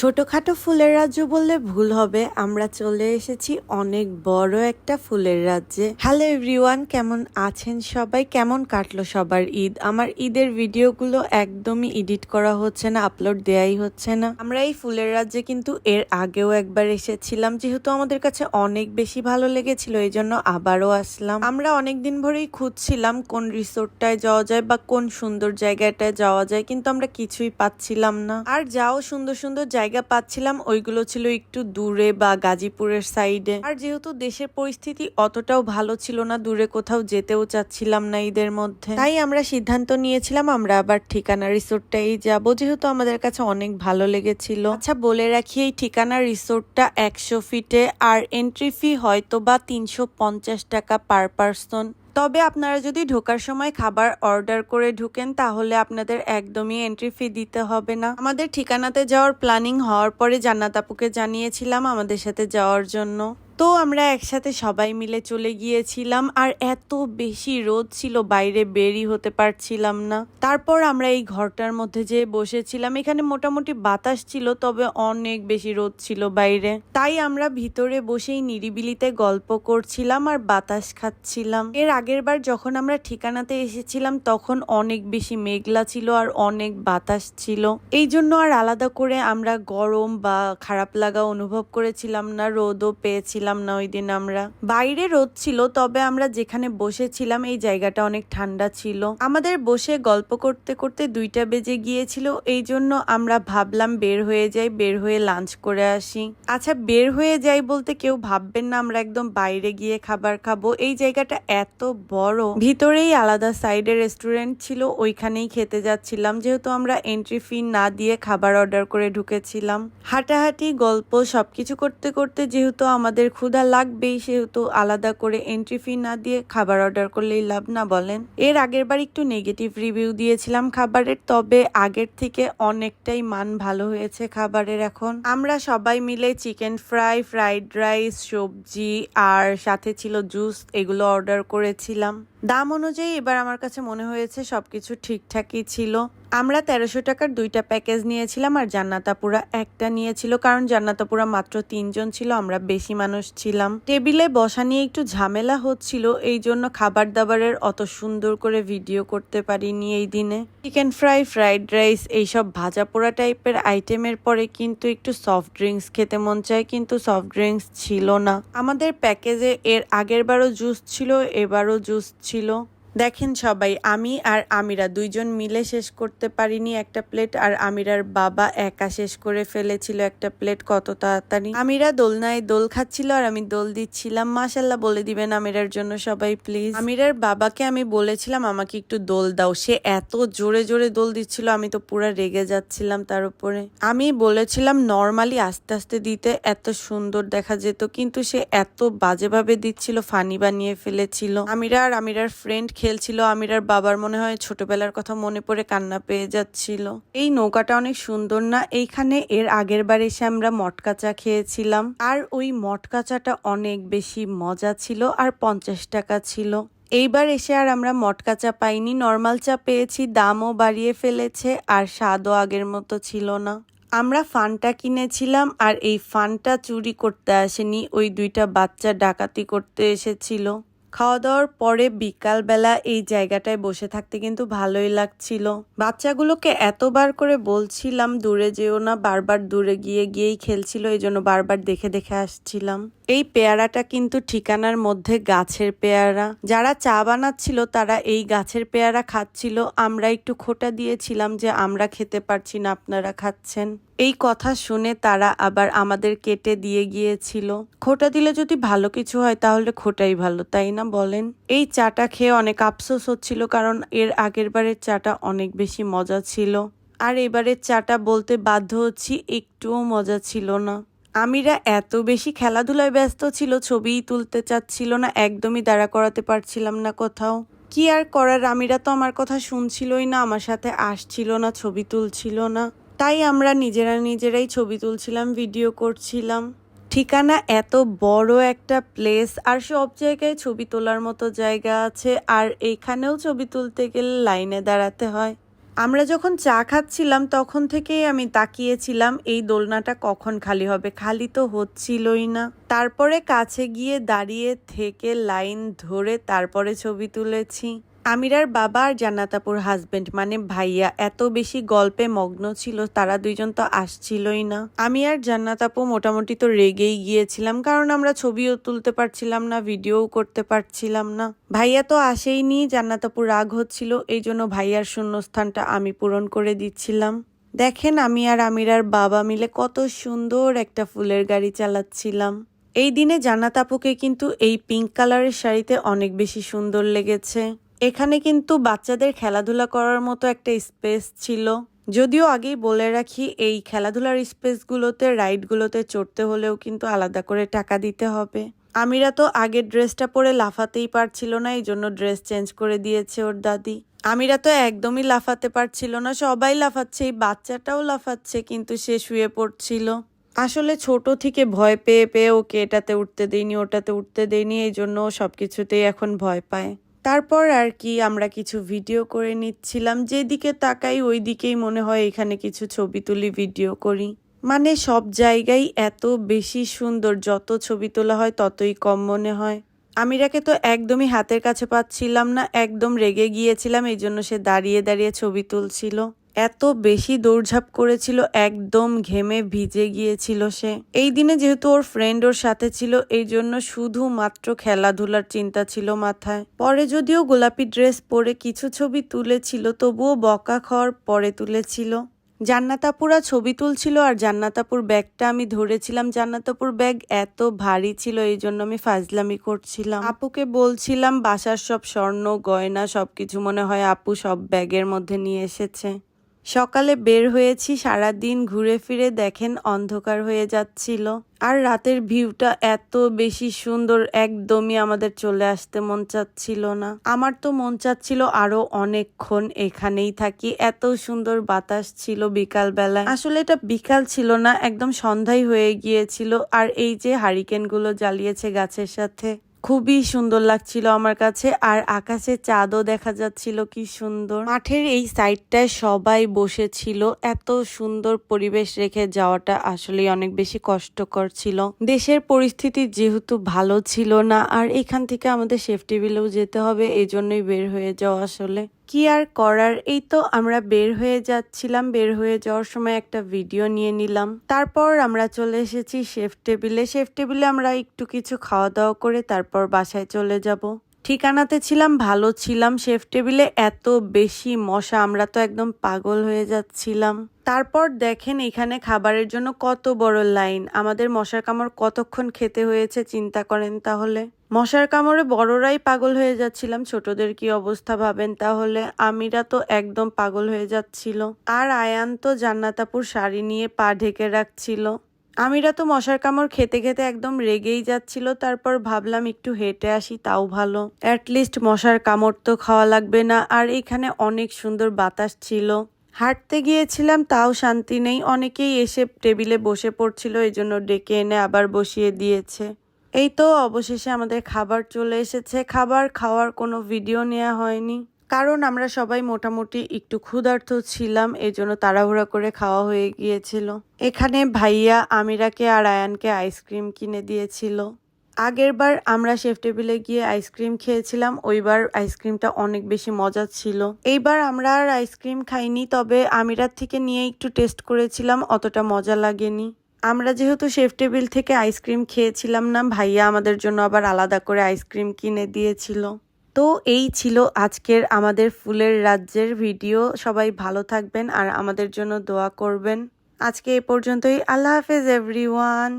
ছোটখাটো ফুলের রাজ্য বললে ভুল হবে। আমরা চলে এসেছি অনেক বড় একটা ফুলের রাজ্যে। হ্যালো এভরিওয়ান কেমন আছেন সবাই? কেমন কাটলো সবার ঈদ? আমার ঈদের ভিডিওগুলো একদমই এডিট করা হচ্ছে না আপলোড দেয়াই হচ্ছে না। আমরা এই ফুলের রাজ্যে কিন্তু এর আগেও একবার এসেছিলাম, যেহেতু আমাদের কাছে অনেক বেশি ভালো লেগেছিল, এই জন্য আবারও আসলাম। আমরা অনেক দিন ভরেই খুঁজছিলাম কোন রিসোর্টটায় যাওয়া যায় বা কোন সুন্দর জায়গাটায় যাওয়া যায়, কিন্তু আমরা কিছুই পাচ্ছিলাম না। আর যাও সুন্দর সুন্দর জায়গা পাচ্ছিলাম, ওইগুলো ছিল একটু দূরে বা গাজীপুরের সাইডে। আর যেহেতু দেশের পরিস্থিতি অতটাও ভালো ছিল না, দূরে কোথাও যেতেও চাচ্ছিলাম না ঈদের মধ্যে। তাই আমরা সিদ্ধান্ত নিয়েছিলাম, আমরা আবার ঠিকানা রিসোর্টটাই যাব, যেহেতু আমাদের কাছে অনেক ভালো লেগেছিল। আচ্ছা বলে রাখি, এই ঠিকানা রিসোর্টটা একশো ফিটে, আর এন্ট্রি ফি হয়তো বা তিনশো পঞ্চাশ টাকা পার পার্সন তবে আপনারা যদি ঢোকার সময় খাবার অর্ডার করে ঢুকেন, তাহলে আপনাদের একদমই এন্ট্রি ফি দিতে হবে না। আমাদের ঠিকানাতে যাওয়ার প্ল্যানিং হওয়ার পরে জান্নাত আপুকে জানিয়েছিলাম আমাদের সাথে যাওয়ার জন্য। তো আমরা একসাথে সবাই মিলে চলে গিয়েছিলাম, আর এত বেশি রোদ ছিল বাইরে বেরি হতে পারছিলাম না। তারপর আমরা এই ঘরটার মধ্যে যে বসেছিলাম। এখানে মোটামুটি বাতাস ছিল, তবে অনেক বেশি রোদ ছিল বাইরে। তাই আমরা ভিতরে বসেই নিরিবিলিতে গল্প করছিলাম আর বাতাস খাচ্ছিলাম। এর আগের বার যখন আমরা ঠিকানাতে এসেছিলাম, তখন অনেক বেশি মেঘলা ছিল আর অনেক বাতাস ছিল। এই জন্য আর আলাদা করে আমরা গরম বা খারাপ লাগা অনুভব করেছিলাম না, রোদও পেয়েছিলাম না ওই দিন আমরা। বাইরে রোদ ছিল, তবে আমরা যেখানে বসেছিলাম, এই জায়গাটা অনেক ঠান্ডা ছিল। আমাদের বসে গল্প করতে করতে দুইটা বেজে গিয়েছিল, এই জন্য আমরা ভাবলাম বের হয়ে যাই, বের হয়ে লাঞ্চ করে আসি। আচ্ছা বের হয়ে যাই বলতে কেউ ভাববেন না, আমরা একদম বাইরে গিয়ে খাবার খাব। এই জায়গাটা এত বড়। ভিতরেই আলাদা সাইডে রেস্টুরেন্ট ছিল, ওইখানেই খেতে যাচ্ছিলাম। যেহেতু আমরা এন্ট্রি ফি না দিয়ে খাবার অর্ডার করে ঢুকেছিলাম। হাঁটাহাঁটি, গল্প, সবকিছু করতে করতে যেহেতু আমাদের ক্ষুধা লাগবেই, সেহেতু আলাদা করে এন্ট্রি ফি না দিয়ে খাবার অর্ডার করলেই লাভ না বলেন। এর আগের বার একটু নেগেটিভ রিভিউ দিয়েছিলাম খাবারের, তবে আগের থেকে অনেকটাই মান ভালো হয়েছে খাবারের এখন। আমরা সবাই মিলে চিকেন ফ্রাই ফ্রাইড রাইস সবজি আর সাথে ছিল জুস এগুলো অর্ডার করেছিলাম। দাম অনুযায়ী এবার আমার কাছে মনে হয়েছে সবকিছু ঠিকঠাকই ছিল। আমরা তেরোশো টাকার দুইটা প্যাকেজ নিয়েছিলাম আর জান্নাতাপুরা একটা নিয়েছিল, কারণ জান্নাতাপুরা মাত্র তিনজন ছিল, আমরা বেশি মানুষ ছিলাম। টেবিলে বসা নিয়ে একটু ঝামেলা হচ্ছিল, এই জন্য খাবার দাবারের অত সুন্দর করে ভিডিও করতে পারিনি এই দিনে। চিকেন ফ্রাই ফ্রাইড রাইস এইসব ভাজা পোড়া টাইপের আইটেমের পরে কিন্তু একটু সফট ড্রিঙ্কস খেতে মন চায়, কিন্তু সফট ড্রিঙ্কস ছিল না। আমাদের প্যাকেজে এর আগের বারও জুস ছিল, এবারও জুস ছিল। দেখেন সবাই, আমি আর আমিরা দুইজন মিলে শেষ করতে পারিনি একটা প্লেট, আর আমিরার বাবা একা শেষ করে ফেলেছিল একটা প্লেট কত তাড়াতাড়ি। আমিরা দোলনায় দোল খাচ্ছিল আর আমি দোল দিচ্ছিলাম। মাশাল্লাহ বলে দিবেন আমিরার জন্য সবাই, প্লিজ। আমিরার বাবাকে আমি বলেছিলাম, আমাকে একটু দোল দাও। সে এত জোরে জোরে দোল দিচ্ছিল, আমি তো পুরো রেগে যাচ্ছিলাম তার উপরে। আমি বলেছিলাম, নর্মালি আস্তে আস্তে দিতে এত সুন্দর দেখা যেত। কিন্তু সে এত বাজেভাবে দিচ্ছিল, ফানি বানিয়ে ফেলেছিল। আমিরা আর আমিরার ফ্রেন্ড খেলছিল। আমিরার বাবার মনে হয় ছোটবেলার কথা মনে পড়ে কান্না পেয়ে যাচ্ছিল। এই নৌকাটা অনেক সুন্দর না? এইখানে এর আগের বার এসে আমরা মটকা চা খেয়েছিলাম। আর ওই মটকা চাটা অনেক বেশি মজা ছিল আর পঞ্চাশ টাকা ছিল। এইবার এসে আর আমরা মটকা চা পাইনি। নর্মাল চা পেয়েছি, দামও বাড়িয়ে ফেলেছে আর স্বাদও আগের মতো ছিল না। আমরা ফানটা কিনেছিলাম আর এই ফানটা চুরি করতে আসেনি। ওই দুইটা বাচ্চা ডাকাতি করতে এসেছিল। খাওয়া দাওয়ার পরে বিকালবেলা এই জায়গাটায় বসে থাকতে কিন্তু ভালোই লাগছিল। বাচ্চাগুলোকে এতবার করে বলছিলাম, দূরে যেও না, বারবার দূরে গিয়ে, গিয়েই খেলছিল, এই জন্য বারবার দেখে দেখে আসছিলাম। এই পেয়ারাটা কিন্তু ঠিকানার মধ্যে গাছের পেয়ারা। যারা চা বানাচ্ছিল, তারা এই গাছের পেয়ারা খাচ্ছিল। আমরা একটু খোটা দিয়েছিলাম যে আমরা খেতে পারছি না, আপনারা খাচ্ছেন। এই কথা শুনে তারা আবার আমাদের কেটে দিয়ে গিয়েছিল। খোটা দিলে যদি ভালো কিছু হয়, তাহলে খোটাই ভালো, তাই না বলেন? এই চাটা খেয়ে অনেক আফসোস হচ্ছিল, কারণ এর আগের বারের চাটা অনেক বেশি মজা ছিল। আর এবারের চাটা বলতে বাধ্য হচ্ছি, একটুও মজা ছিল না। আমিরা এত বেশি খেলাধুলায় ব্যস্ত ছিল, ছবিই তুলতে চাচ্ছিল না, একদমই দাঁড়া করাতে পারছিলাম না কোথাও। কি আর করার, আমিরা তো আমার কথা শুনছিলই না, আমার সাথে আসছিল না, ছবি তুলছিল না। তাই আমরা নিজেরা নিজেরাই ছবি তুলছিলাম ভিডিও করছিলাম। ঠিকানা এত বড় একটা প্লেস আর সব জায়গায় ছবি তোলার মতো জায়গা আছে, আর এইখানেও ছবি তুলতে গেলে লাইনে দাঁড়াতে হয়। আমরা যখন চা খাচ্ছিলাম, তখন থেকেই আমি তাকিয়েছিলাম, এই দোলনাটা কখন খালি হবে? খালি তো হচ্ছিলই না। তারপরে কাছে গিয়ে দাঁড়িয়ে থেকে লাইন ধরে তারপরে ছবি তুলেছি। আমিরার বাবা আর জান্নাতাপুর হাজবেন্ড মানে ভাইয়া, এত বেশি গল্পে মগ্ন ছিল, তারা দুইজন তো আসছিলই না। আমি আর জান্নাতাপু মোটামুটি তো রেগেই গিয়েছিলাম, কারণ আমরা ছবিও তুলতে পারছিলাম না, ভিডিওও করতে পারছিলাম না। ভাইয়া তো আসেইনি জান্নাতাপুর রাগ হচ্ছিল এই জন্য ভাইয়ার শূন্যস্থানটা আমি পূরণ করে দিচ্ছিলাম। দেখেন আমি আর আমিরার বাবা মিলে কত সুন্দর একটা ফুলের গাড়ি চালাচ্ছিলাম। এই দিনে জান্নাত আপুকে কিন্তু এই পিঙ্ক কালারের শাড়িতে অনেক বেশি সুন্দর লেগেছে। এখানে কিন্তু বাচ্চাদের খেলাধুলা করার মতো একটা স্পেস ছিল। যদিও আগেই বলে রাখি, এই খেলাধুলার স্পেসগুলোতে, রাইডগুলোতে চড়তে হলেও কিন্তু আলাদা করে টাকা দিতে হবে। আমিরা তো আগের ড্রেসটা পরে লাফাতেই পারছিল না এই জন্য ড্রেস চেঞ্জ করে দিয়েছে ওর দাদি। আমিরা তো একদমই লাফাতে পারছিল না, সবাই লাফাচ্ছে, এই বাচ্চাটাও লাফাচ্ছে, কিন্তু সে শুয়ে পড়ছিল। আসলে ছোট থেকে ভয় পেয়ে পেয়ে ওকে এটাতে উঠতে দেয়নি ওটাতে উঠতে দেয়নি এই জন্য সব কিছুতেই এখন ভয় পায়। তারপর আর কি আমরা কিছু ভিডিও করে নিচ্ছিলাম। যেদিকে তাকাই ওই দিকেই মনে হয় এখানে কিছু ছবি তুলি ভিডিও করি। মানে সব জায়গায় এত বেশি সুন্দর, যত ছবি তোলা হয় ততই কম মনে হয়। আমিরাকে তো একদমই হাতের কাছে পাচ্ছিলাম না, একদম রেগে গিয়েছিলাম এই জন্য সে দাঁড়িয়ে দাঁড়িয়ে ছবি তুলছিল। এত বেশি দৌড়ঝাঁপ করেছিল, একদম ঘেমে ভিজে গিয়েছিল সে। এই দিনে যেহেতু ওর ফ্রেন্ড ওর সাথে ছিল, এই জন্য শুধুমাত্র খেলাধুলার চিন্তা ছিল মাথায়। পরে যদিও গোলাপি ড্রেস পরে কিছু ছবি তুলেছিল, তবুও বকা খাওয়ার পরে তুলেছিল। জান্নাতাপুরা ছবি তুলছিল আর জান্নাতাপুর ব্যাগটা আমি ধরেছিলাম। জান্নাতাপুর ব্যাগ এত ভারী ছিল, এই জন্য আমি ফাজলামি করছিলাম। আপুকে বলছিলাম, বাসার সব স্বর্ণ, গয়না সবকিছু মনে হয় আপু সব ব্যাগের মধ্যে নিয়ে এসেছে। সকালে বের হয়েছি সারা দিন ঘুরে ফিরে দেখেন অন্ধকার হয়ে যাচ্ছিল। আর রাতের ভিউটা এত বেশি সুন্দর, একদমই আমাদের চলে আসতে মন চাচ্ছিল না। আমার তো মন চাচ্ছিল আরও অনেকক্ষণ এখানেই থাকি। এত সুন্দর বাতাস ছিল বিকাল বেলায় আসলে এটা বিকাল ছিল না, একদম সন্ধ্যায় হয়ে গিয়েছিল। আর এই যে হারিকেনগুলো জ্বালিয়েছে গাছের সাথে। খুবই সুন্দর লাগছিল আমার কাছে, আর আকাশে চাঁদও দেখা যাচ্ছিল কি সুন্দর। মাঠের এই সাইডটায় সবাই বসেছিল, এত সুন্দর পরিবেশ রেখে যাওয়াটা আসলে অনেক বেশি কষ্টকর ছিল। দেশের পরিস্থিতি যেহেতু ভালো ছিল না, আর এখান থেকে আমাদের সেফটি বিলেও যেতে হবে এই জন্যই বের হয়ে যাওয়া আসলে। কি আর করার? এই তো আমরা বের হয়ে যাচ্ছিলাম। বের হয়ে যাওয়ার সময় একটা ভিডিও নিয়ে নিলাম। তারপর আমরা চলে এসেছি শেফ টেবিলে। শেফ টেবিলে আমরা একটু কিছু খাওয়া দাওয়া করে তারপর বাসায় চলে যাব। ঠিকানাতে ছিলাম, ভালো ছিলাম, শেফ টেবিলে এত বেশি মশা, আমরা তো একদম পাগল হয়ে যাচ্ছিলাম। তারপর দেখেন এখানে খাবারের জন্য কত বড় লাইন, আমাদের মশার কামড় কতক্ষণ খেতে হয়েছে চিন্তা করেন তাহলে? মশার কামড়ে বড়রাই পাগল হয়ে যাচ্ছিলাম, ছোটদের কি অবস্থা ভাবেন তাহলে? আমিরা তো একদম পাগল হয়ে যাচ্ছিল। আর আয়ান তো জান্নাতাপুর শাড়ি নিয়ে পা ঢেকে রাখছিল। আমিরা তো মশার কামড় খেতে খেতে একদম রেগেই যাচ্ছিল, তারপর ভাবলাম একটু হেঁটে আসি, তাও ভালো। অ্যাটলিস্ট মশার কামড় তো খাওয়া লাগবে না, আর এখানে অনেক সুন্দর বাতাস ছিল। হাঁটতে গিয়েছিলাম, তাও শান্তি নেই, অনেকেই এসে টেবিলে বসে পড়ছিল এই জন্য ডেকে এনে আবার বসিয়ে দিয়েছে। এই তো, অবশেষে আমাদের খাবার চলে এসেছে। খাবার খাওয়ার কোনো ভিডিও নেওয়া হয়নি। কারণ আমরা সবাই মোটামুটি একটু ক্ষুধার্ত ছিলাম এই জন্য তাড়াহুড়া করে খাওয়া হয়ে গিয়েছিল। এখানে ভাইয়া আমিরাকে আর আয়ানকে আইসক্রিম কিনে দিয়েছিল। আগের বার আমরা শেফ টেবিলে গিয়ে আইসক্রিম খেয়েছিলাম ওইবার আইসক্রিমটা অনেক বেশি মজা ছিল। এইবার আমরা আর আইসক্রিম খাইনি, তবে আমিরার থেকে নিয়ে একটু টেস্ট করেছিলাম, অতটা মজা লাগেনি। আমরা যেহেতু শেফ টেবিল থেকে আইসক্রিম খেয়েছিলাম না, ভাইয়া আমাদের জন্য আবার আলাদা করে আইসক্রিম কিনে দিয়েছিল। তো এই ছিল আজকের আমাদের ফুলের রাজ্যের ভিডিও। সবাই ভালো থাকবেন আর আমাদের জন্য দোয়া করবেন। আজকে এ পর্যন্তই। আল্লাহ হাফেজ এভরিওয়ান